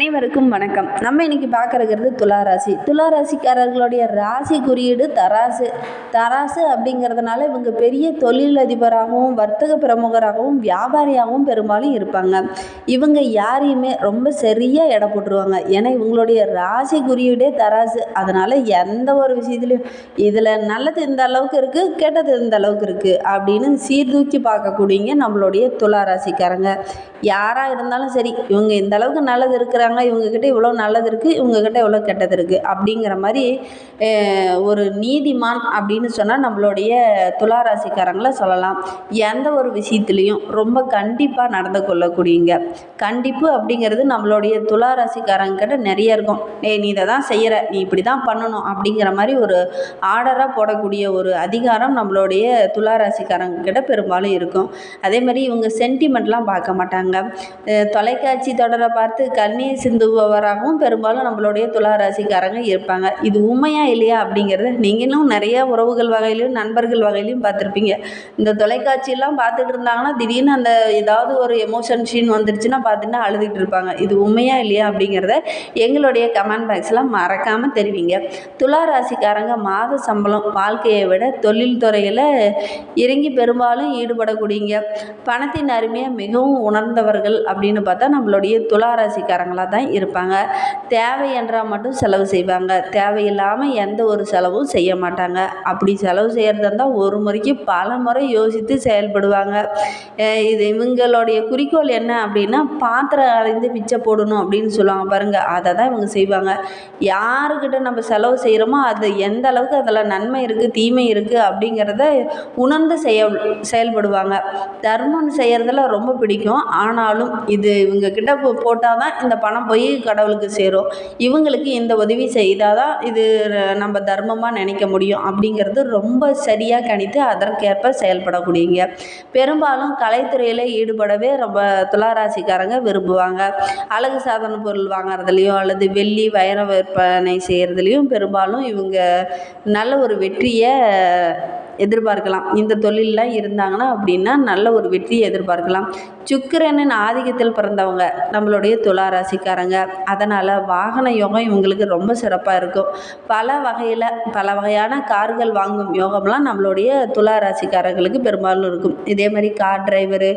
அனைவருக்கும் வணக்கம். நம்ம இன்னைக்கு பார்க்கறது துளாராசி. துளாராசிக்காரர்களுடைய ராசி குறியீடு தராசு. தராசு அப்படிங்கிறதுனால இவங்க பெரிய தொழிலதிபராகவும் வர்த்தக பிரமுகராகவும் வியாபாரியாகவும் பெரும்பாலும் இருப்பாங்க. இவங்க யாரையுமே ரொம்ப சரியாக எடை போட்டுருவாங்க. ஏன்னா இவங்களுடைய ராசி குறியீடே தராசு. அதனால் எந்த ஒரு விஷயத்துலையும் இதில் நல்லது இந்த அளவுக்கு இருக்குது கெட்டது இந்த அளவுக்கு இருக்குது அப்படின்னு சீர்தூக்கி பார்க்கக்கூடியங்க நம்மளுடைய துளாராசிக்காரங்க. யாராக இருந்தாலும் சரி இவங்க இந்த அளவுக்கு நல்லது இருக்கிறாங்க இவங்கக்கிட்ட இவ்வளோ நல்லது இருக்குது இவங்கக்கிட்ட இவ்வளோ கெட்டது இருக்குது அப்படிங்கிற மாதிரி ஒரு நீதிமான் அப்படின்னு சொன்னால் நம்மளுடைய துளாராசிக்காரங்களை சொல்லலாம். எந்த ஒரு விஷயத்துலையும் ரொம்ப கண்டிப்பாக நடந்து கொள்ளக்கூடியங்க கண்டிப்பு அப்படிங்கிறது நம்மளுடைய துளாராசிக்காரங்கிட்ட நிறைய இருக்கும். ஏ நீ இதை தான் செய்கிற நீ இப்படி தான் பண்ணணும். அப்படிங்கிற மாதிரி ஒரு ஆர்டராக போடக்கூடிய ஒரு அதிகாரம் நம்மளுடைய துளாராசிக்காரங்கிட்ட பெரும்பாலும் இருக்கும். அதே மாதிரி இவங்க சென்டிமெண்ட்லாம் பார்க்க மாட்டாங்க. தொலைக்காட்சி தொடரை பார்த்து கண்ணீர் சிந்துபவராகவும் பெரும்பாலும் நம்மளுடைய துளாராசிக்காரங்க இருப்பாங்க. இது உண்மையா இல்லையா அப்படிங்கிறத நீங்களும் நிறைய உறவுகள் வகையிலையும் நண்பர்கள் வகையிலையும் பார்த்துருப்பீங்க. இந்த தொலைக்காட்சியெல்லாம் பார்த்துட்டு இருந்தாங்கன்னா திடீர்னு அந்த ஏதாவது ஒரு எமோஷன் சீன் வந்துருச்சுன்னா பார்த்துட்டு அழுதுகிட்டு இருப்பாங்க. இது உண்மையா இல்லையா அப்படிங்கிறத எங்களுடைய கமெண்ட் பாக்ஸில் மறக்காமல் தெரிவிங்க. துலா ராசிக்காரங்க மாத சம்பளம் வாழ்க்கையை விட தொழில் துறையில் இறங்கி பெரும்பாலும் ஈடுபடக்கூடியங்க. பணத்தின் அருமையை மிகவும் உணர்ந்தவர்கள் அப்படின்னு பார்த்தா நம்மளுடைய துலா ராசிக்காரங்களாக தான் இருப்பாங்க. தேவை என்றால் மட்டும் செலவு செய்வாங்க. தேவையில்லாமல் எந்த ஒரு செலவும் செய்ய மாட்டாங்க. அப்படி செலவு செய்கிறதா இருந்தால் ஒரு முறைக்கு பல முறை யோசித்து செயல்படுவாங்க. இது இவங்களுடைய குறிக்கோள் என்ன அப்படின்னா பாத்திரம் அரைந்து பிச்சை போடணும் அப்படின்னு சொல்லுவாங்க பாருங்கள் அதை தான் இவங்க செய்வாங்க. யாருக்கிட்ட நம்ம செலவு செய்கிறோமோ அது எந்த அளவுக்கு அதில் நன்மை இருக்குது தீமை இருக்குது அப்படிங்கிறத உணர்ந்து செய்ய செயல்படுவாங்க. தர்மம் செய்கிறதுல ரொம்ப பிடிக்கும். ஆனாலும் இது இவங்க கிட்ட போட்டால் தான் இந்த பணம் பணம் போய் கடவுளுக்கு சேரும். இவங்களுக்கு இந்த உதவி செய்தால் தான் இது நம்ம தர்மமாக நினைக்க முடியும் அப்படிங்கிறது ரொம்ப சரியாக கணித்து அதற்கேற்ப செயல்படக்கூடியங்க. பெரும்பாலும் கலைத்துறையில் ஈடுபடவே ரொம்ப துளாராசிக்காரங்க விரும்புவாங்க. அழகு சாதன பொருள் வாங்குறதுலையும் அல்லது வெள்ளி வைர விற்பனை செய்கிறதுலையும் பெரும்பாலும் இவங்க நல்ல ஒரு வெற்றியை எதிர்பார்க்கலாம். இந்த தொழிலில் இருந்தாங்கன்னா அப்படின்னா நல்ல ஒரு வெற்றியை எதிர்பார்க்கலாம். சுக்கிரனின் ஆதிக்கத்தில் பிறந்தவங்க நம்மளுடைய துலா ராசிக்காரங்க அதனால் வாகன யோகம் இவங்களுக்கு ரொம்ப சிறப்பாக இருக்கும். பல வகையில் பல வகையான கார்கள் வாங்கும் யோகம்லாம் நம்மளுடைய துலா ராசிக்காரங்களுக்கு பெரும்பாலும் இருக்கும். இதே மாதிரி கார் டிரைவரு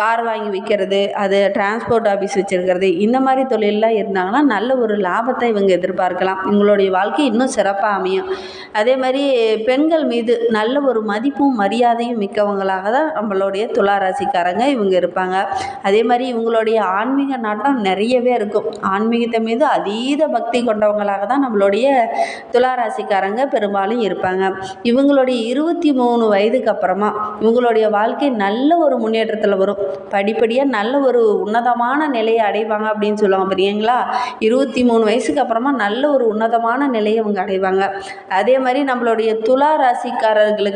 கார் வாங்கி விற்கிறது அது டிரான்ஸ்போர்ட் ஆஃபீஸ் வச்சுருக்கிறது இந்த மாதிரி தொழிலெலாம் இருந்தாங்கன்னா நல்ல ஒரு லாபத்தை இவங்க எதிர்பார்க்கலாம். இவங்களுடைய வாழ்க்கை இன்னும் சிறப்பாக அமையும். அதே மாதிரி பெண்கள் மீது நல்ல ஒரு மதிப்பும் மரியாதையும் மிக்கவங்களாக தான் நம்மளுடைய துளாராசிக்காரங்க இவங்க இருப்பாங்க. அதே மாதிரி இவங்களுடைய ஆன்மீக நாட்டம் நிறையவே இருக்கும். ஆன்மீகத்தை மீது அதீத பக்தி கொண்டவங்களாக தான் நம்மளுடைய துளாராசிக்காரங்க பெரும்பாலும் இருப்பாங்க. இவங்களுடைய இருபத்தி மூணு வயதுக்கு அப்புறமா இவங்களுடைய வாழ்க்கை நல்ல ஒரு முன்னேற்றத்தில் வரும். படிப்படியாக நல்ல ஒரு உன்னதமான நிலையை அடைவாங்க அப்படின்னு சொல்லுவாங்க பார்த்தீங்களா இருபத்தி மூணு வயசுக்கு அப்புறமா நல்ல ஒரு உன்னதமான நிலையை இவங்க அடைவாங்க. அதே மாதிரி நம்மளுடைய துலா ராசிக்காரர்களுக்கு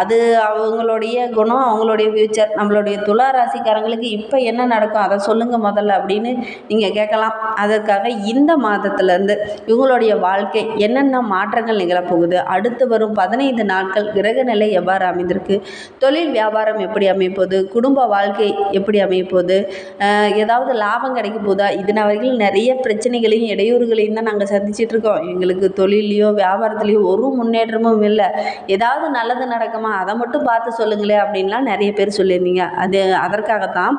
அது அவங்களுடைய குணம் அவங்களுடைய ஃப்யூச்சர் நம்மளுடைய துலா ராசிக்காரங்களுக்கு இப்போ என்ன நடக்கும்? அதை சொல்லுங்கள் முதல்ல அப்படின்னு நீங்கள் கேட்கலாம். அதற்காக இந்த மாதத்துலேருந்து இவங்களுடைய வாழ்க்கை என்னென்ன மாற்றங்கள் நிகழப்போகுது அடுத்து வரும் பதினைந்து நாட்கள் கிரக நிலை எவ்வாறு அமைந்திருக்கு? தொழில் வியாபாரம் எப்படி அமைப்போது? குடும்ப வாழ்க்கை எப்படி அமையப்போகுது ஏதாவது லாபம் கிடைக்க போதா? இதன வரையில் நிறைய பிரச்சனைகளையும் இடையூறுகளையும் தான் நாங்கள் சந்திச்சிட்ருக்கோம் எங்களுக்கு தொழிலையோ வியாபாரத்துலேயோ ஒரு முன்னேற்றமும் இல்லை. ஏதாவது நல்லது நடக்குமா? அதை மட்டும் பார்த்து சொல்லுங்களேன் அப்படின்லாம் நிறைய பேர் சொல்லியிருந்தீங்க. அது அதற்காகத்தான்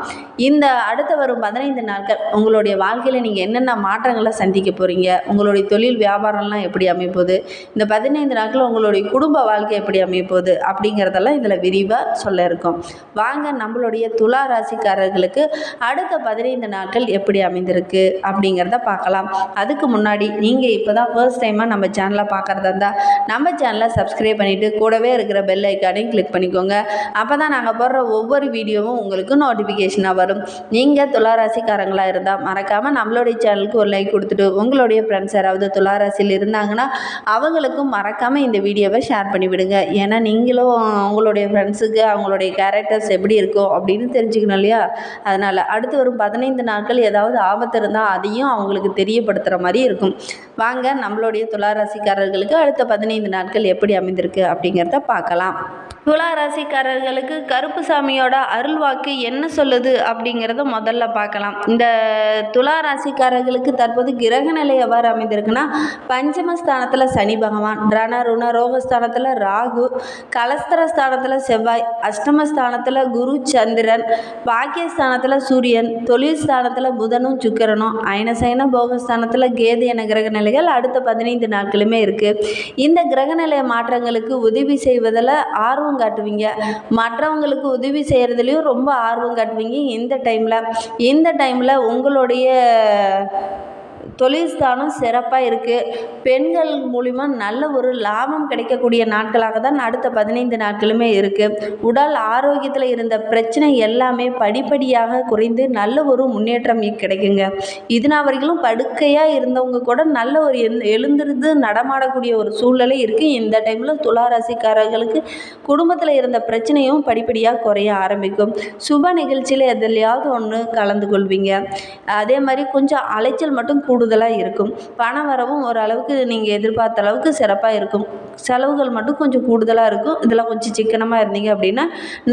இந்த அடுத்த வரும் பதினைந்து நாட்கள் உங்களுடைய வாழ்க்கையில் நீங்கள் என்னென்ன மாற்றங்களை சந்திக்க போகிறீங்க உங்களுடைய தொழில் வியாபாரம்லாம் எப்படி அமைப்போகுது இந்த பதினைந்து நாட்கள் உங்களுடைய குடும்ப வாழ்க்கை எப்படி அமைப்போகுது அப்படிங்கிறதெல்லாம் இதில் விரிவாக சொல்ல இருக்கோம். வாங்க நம்மளுடைய துலா ராசிக்காரர்களுக்கு அடுத்த பதினைந்து நாட்கள் எப்படி அமைந்திருக்கு அப்படிங்கிறத பார்க்கலாம். அதுக்கு முன்னாடி நீங்கள் இப்போ தான் ஃபர்ஸ்ட் டைமாக நம்ம சேனலை பார்க்குறதா இருந்தால் நம்ம சேனலை சப்ஸ்கிரைப் பண்ணிவிட்டு கூடவே இருக்கிற பெல் ஐக்கானையும் கிளிக் பண்ணிக்கோங்க. அப்போ தான் நாங்கள் போடுற ஒவ்வொரு வீடியோவும் உங்களுக்கு நோட்டிஃபிகேஷனாக வரும். நீங்கள் துளாராசிக்காரங்களாக இருந்தால் மறக்காமல் நம்மளுடைய சேனலுக்கு ஒரு லைக் கொடுத்துட்டு உங்களுடைய ஃப்ரெண்ட்ஸ் யாராவது துளாராசியில் இருந்தாங்கன்னா அவங்களுக்கும் மறக்காமல் இந்த வீடியோவை ஷேர் பண்ணிவிடுங்க ஏன்னா நீங்களும் உங்களுடைய ஃப்ரெண்ட்ஸுக்கு அவங்களுடைய கேரக்டர்ஸ் எப்படி இருக்கும் அப்படின்னு தெரிஞ்சுக்கணும் இல்லையா? அதனால் அடுத்து வரும் பதினைந்து நாட்கள் ஏதாவது ஆபத்து இருந்தால் அதையும் அவங்களுக்கு தெரியப்படுத்துகிற மாதிரி இருக்கும். வாங்க நம்மளுடைய துளாராசிக்காரர்களுக்கு அடுத்த பதினைந்து நாட்கள் எப்படி அமைந்திருக்கு அப்படிங்கிறத பார்க்கலாம். துலா ராசிக்காரர்களுக்கு கருப்பு சாமியோட அருள்வாக்கு என்ன சொல்லுது அப்படிங்கிறத முதல்ல பார்க்கலாம். இந்த துலா ராசிக்காரர்களுக்கு தற்போது கிரக நிலை எவ்வாறு அமைந்திருக்குன்னா பஞ்சமஸ்தானத்தில் சனி பகவான் ரண ருண ரோகஸ்தானத்தில் ராகு கலஸ்தர ஸ்தானத்தில் செவ்வாய் அஷ்டமஸ்தானத்தில் குரு சந்திரன் பாக்கியஸ்தானத்தில் சூரியன் தொழில் ஸ்தானத்தில் புதனும் சுக்கிரனும் அயனசைன போகஸ்தானத்தில் கேது என கிரக நிலைகள் அடுத்த பதினைந்து நாட்களுமே இருக்குது இந்த கிரக நிலை மாற்றங்களுக்கு உதவி செய்வதில் ஆர்வம் காட்டுவீங்க. மற்றவங்களுக்கு உதவி செய்கிறதுலையும் ரொம்ப ஆர்வம் காட்டுவீங்க. இந்த டைமில் இந்த டைமில் உங்களுடைய தொழில் ஸ்தானம் சிறப்பாக இருக்குது பெண்கள் மூலிமா நல்ல ஒரு லாபம் கிடைக்கக்கூடிய நாட்களாக தான் அடுத்த பதினைந்து நாட்களுமே இருக்குது உடல் ஆரோக்கியத்தில் இருந்த பிரச்சனை எல்லாமே படிப்படியாக குறைந்து நல்ல ஒரு முன்னேற்றம் கிடைக்குங்க. இதுனா வரைக்கும் படுக்கையாக இருந்தவங்க கூட நல்ல ஒரு எழுந்திருந்து நடமாடக்கூடிய ஒரு சூழ்நிலை இருக்குது இந்த டைமில் துளாராசிக்காரர்களுக்கு குடும்பத்தில் இருந்த பிரச்சனையும் படிப்படியாக குறைய ஆரம்பிக்கும். சுப நிகழ்ச்சியில் எதுலையாவது ஒன்று கலந்து கொள்வீங்க. அதே மாதிரி கொஞ்சம் அலைச்சல் மட்டும் கூடுதலாக இருக்கும். பண வரவும் ஓரளவுக்கு நீங்கள் எதிர்பார்த்த அளவுக்கு சிறப்பாக இருக்கும். செலவுகள் மட்டும் கொஞ்சம் கூடுதலாக இருக்கும். இதெல்லாம் கொஞ்சம் சிக்கனமாக இருந்தீங்க அப்படின்னா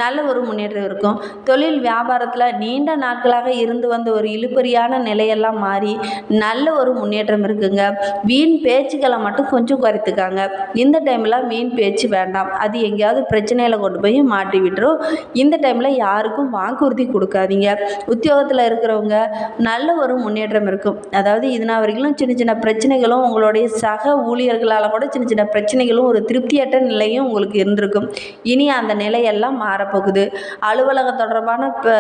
நல்ல ஒரு முன்னேற்றம் இருக்கும். தொழில் வியாபாரத்தில் நீண்ட நாட்களாக இருந்து வந்த ஒரு இழுபறியான நிலையெல்லாம் மாறி நல்ல ஒரு முன்னேற்றம் இருக்குங்க. வீண் பேச்சுக்களை மட்டும் கொஞ்சம் குறைத்துக்காங்க. இந்த டைமில் வீண் பேச்சு வேண்டாம். அது எங்கேயாவது பிரச்சனையில் கொண்டு போய் மாட்டி விட்டுரும். இந்த டைமில் யாருக்கும் வாக்குறுதி கொடுக்காதீங்க. உத்தியோகத்தில் இருக்கிறவங்க நல்ல ஒரு முன்னேற்றம் இருக்கும். அதாவது இது இதுனா வரைக்கும் சின்ன சின்ன பிரச்சனைகளும் உங்களுடைய சக ஊழியர்களால் கூட சின்ன சின்ன பிரச்சனைகளும் ஒரு திருப்தியற்ற நிலையும் உங்களுக்கு இருந்திருக்கும். இனி அந்த நிலையெல்லாம் மாறப்போகுது. அலுவலக தொடர்பான ப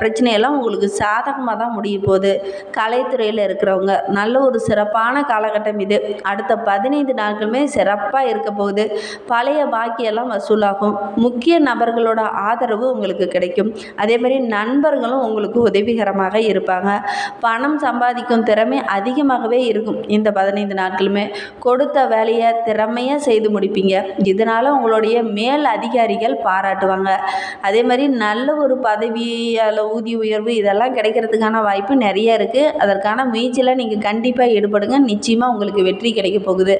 பிரச்சனையெல்லாம் உங்களுக்கு சாதகமாக தான் முடிய போகுது. கலைத்துறையில் இருக்கிறவங்க நல்ல ஒரு சிறப்பான காலகட்டம் இது. அடுத்த பதினைந்து நாட்களுமே சிறப்பாக இருக்க போகுது. பழைய பாக்கியெல்லாம் வசூலாகும். முக்கிய நபர்களோட ஆதரவு உங்களுக்கு கிடைக்கும். அதே மாதிரி நண்பர்களும் உங்களுக்கு உதவிகரமாக இருப்பாங்க. பணம் சம்பாதிக்கும் திறமை அதிகமாகவே இருக்கும். இந்த பதினைந்து நாட்களுமே கொடுத்த வேலையை திறமையாக செய்து முடிப்பீங்க. இதனால் உங்களுடைய மேல் அதிகாரிகள் பாராட்டுவாங்க. அதே மாதிரி நல்ல ஒரு பதவி அதில் ஊதிய உயர்வு இதெல்லாம் கிடைக்கிறதுக்கான வாய்ப்பு நிறைய இருக்குது அதற்கான முயற்சியில் நீங்கள் கண்டிப்பாக ஈடுபடுங்க. நிச்சயமாக உங்களுக்கு வெற்றி கிடைக்க போகுது.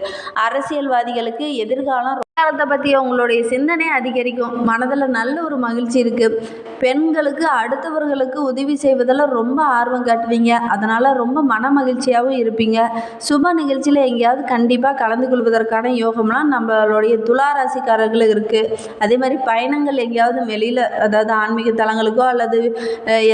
அரசியல்வாதிகளுக்கு எதிர்காலம் காலத்தை பற்றி உங்களுடைய சிந்தனை அதிகரிக்கும். மனதில் நல்ல ஒரு மகிழ்ச்சி இருக்குது பெண்களுக்கு அடுத்தவர்களுக்கு உதவி செய்வதில் ரொம்ப ஆர்வம் காட்டுவீங்க. அதனால் ரொம்ப மன மகிழ்ச்சியாகவும் இருப்பீங்க. சுப நிகழ்ச்சியில் எங்கேயாவது கண்டிப்பாக கலந்து கொள்வதற்கான யோகம்லாம் நம்மளுடைய துளாராசிக்காரர்களுக்கு இருக்குது அதே மாதிரி பயணங்கள் எங்கேயாவது வெளியில் அதாவது ஆன்மீக தலங்களுக்கோ அல்லது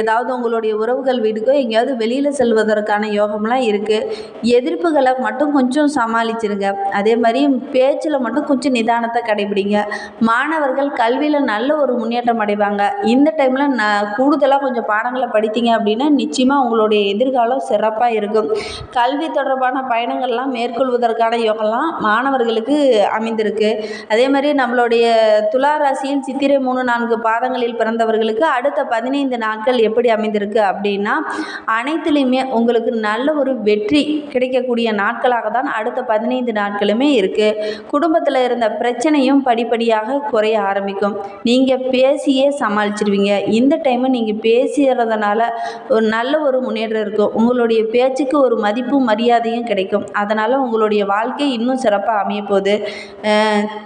ஏதாவது உங்களுடைய உறவுகள் வீட்டுக்கோ எங்கேயாவது வெளியில் செல்வதற்கான யோகம்லாம் இருக்குது எதிர்ப்புகளை மட்டும் கொஞ்சம் சமாளிச்சிருங்க. அதே மாதிரி பேச்சில் மட்டும் கொஞ்சம் நிதானத்தை கடைபிடிங்க. மாணவர்கள் கல்வியில் நல்ல ஒரு முன்னேற்றம் அடைவாங்க. இந்த டைமில் ந கூடுதலாக கொஞ்சம் பாடங்களை படித்தீங்க அப்படின்னா நிச்சயமாக உங்களுடைய எதிர்காலம் சிறப்பாக இருக்கும். கல்வி தொடர்பான பயணங்கள்லாம் மேற்கொள்வதற்கான யோகம்லாம் மாணவர்களுக்கு அமைந்திருக்கு. அதே மாதிரி நம்மளுடைய துலா ராசியில் சித்திரை மூணு நான்கு பாதங்களில் பிறந்தவர்களுக்கு அடுத்த பதினைந்து நாட்கள் எப்படி அமைந்திருக்கு அப்படின்னா அனைத்துலேயுமே உங்களுக்கு நல்ல ஒரு வெற்றி கிடைக்கக்கூடிய நாட்களாக தான் அடுத்த பதினைந்து நாட்களுமே இருக்குது குடும்பத்தில் இருந்த பிரச்சனையும் படிப்படியாக குறைய ஆரம்பிக்கும். நீங்கள் பேசியே சமாளிச்சிடுவீங்க இந்த டைமு நீங்கள் பேசுகிறதுனால ஒரு நல்ல ஒரு முன்னேற்றம் இருக்கும். உங்களுடைய பேச்சுக்கு ஒரு மதிப்பும் மரியாதையும் கிடைக்கும். அதனால் உங்களுடைய வாழ்க்கை இன்னும் சிறப்பாக அமையப்போகுது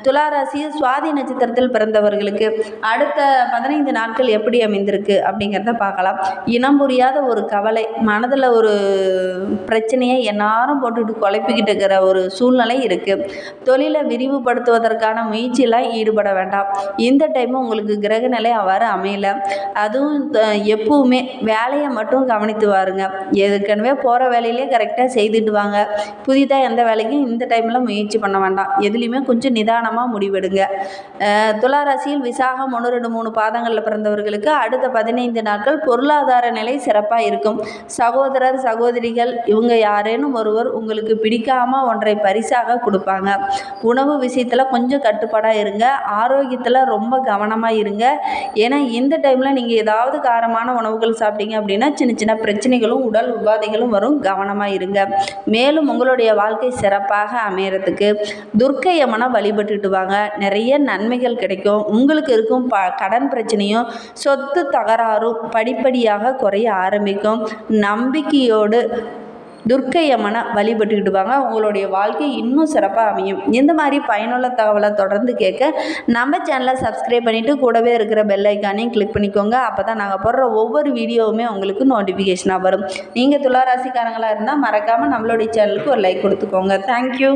துளாராசியில் துலா சுவாதி நட்சத்திரத்தில் பிறந்தவர்களுக்கு அடுத்த பதினைந்து நாட்கள் எப்படி அமைந்திருக்கு அப்படிங்கிறத பார்க்கலாம். இனம் புரியாத ஒரு கவலை மனதில் ஒரு பிரச்சனையை எந்நேரம் போட்டுட்டு குழப்பிக்கிட்டு இருக்கிற ஒரு சூழ்நிலை இருக்குது தொழிலை போவதற்கான முயற்சியெல்லாம் ஈடுபட வேண்டாம். இந்த டைம் உங்களுக்கு கிரக நிலை அவ்வாறு அமையல. அதுவும் த- எப்பவுமே வேலையை மட்டும் கவனித்து வாருங்க. ஏற்கனவே போகிற வேலையிலே கரெக்டாக செய்துட்டு வாங்க. புதிதாக எந்த வேலைக்கும் இந்த டைமில் முயற்சி பண்ண வேண்டாம். எதுலேயுமே கொஞ்சம் நிதானமாக முடிவெடுங்க. துளாராசியில் விசாகம் ஒன்று ரெண்டு மூணு பாதங்களில் பிறந்தவர்களுக்கு அடுத்த பதினைந்து நாட்கள் பொருளாதார நிலை சிறப்பாக இருக்கும். சகோதரர் சகோதரிகள் இவங்க யாரேனும் ஒருவர் உங்களுக்கு பிடிக்காமல் ஒன்றை பரிசாக கொடுப்பாங்க. உணவு விஷயத்தில் கொஞ்சம் கட்டுப்பாடாக இருங்க. ஆரோக்கியத்தில் ரொம்ப கவனமாக இருங்க. ஏன்னா இந்த டைமில் நீங்கள் ஏதாவது காரமான உணவுகள் சாப்பிட்டீங்க அப்படின்னா சின்ன சின்ன பிரச்சனைகளும் உடல் உபாதைகளும் வரும். கவனமாக இருங்க. மேலும் உங்களுடைய வாழ்க்கை சிறப்பாக அமையறதுக்கு துர்க்கை யமனை வழிபட்டுட்டு வாங்க. நிறைய நன்மைகள் கிடைக்கும். உங்களுக்கு இருக்கும் ப கடன் பிரச்சனையும் சொத்து தகராறும் படிப்படியாக குறைய ஆரம்பிக்கும். நம்பிக்கையோடு துர்க்கை அம்மனை வழிபட்டுக்கிட்டு உங்களுடைய வாழ்க்கை இன்னும் சிறப்பாக அமையும். இந்த மாதிரி பயனுள்ள தகவலை தொடர்ந்து கேட்க நம்ம சேனலை சப்ஸ்கிரைப் பண்ணிவிட்டு கூடவே இருக்கிற பெல் ஐக்கானையும் கிளிக் பண்ணிக்கோங்க. அப்போ தான் நாங்கள் போடுற ஒவ்வொரு வீடியோவுமே உங்களுக்கு நோட்டிஃபிகேஷனாக வரும். நீங்கள் துளாராசிக்காரங்களாக இருந்தால் மறக்காமல் நம்மளுடைய சேனலுக்கு ஒரு லைக் கொடுத்துக்கோங்க. தேங்க்யூ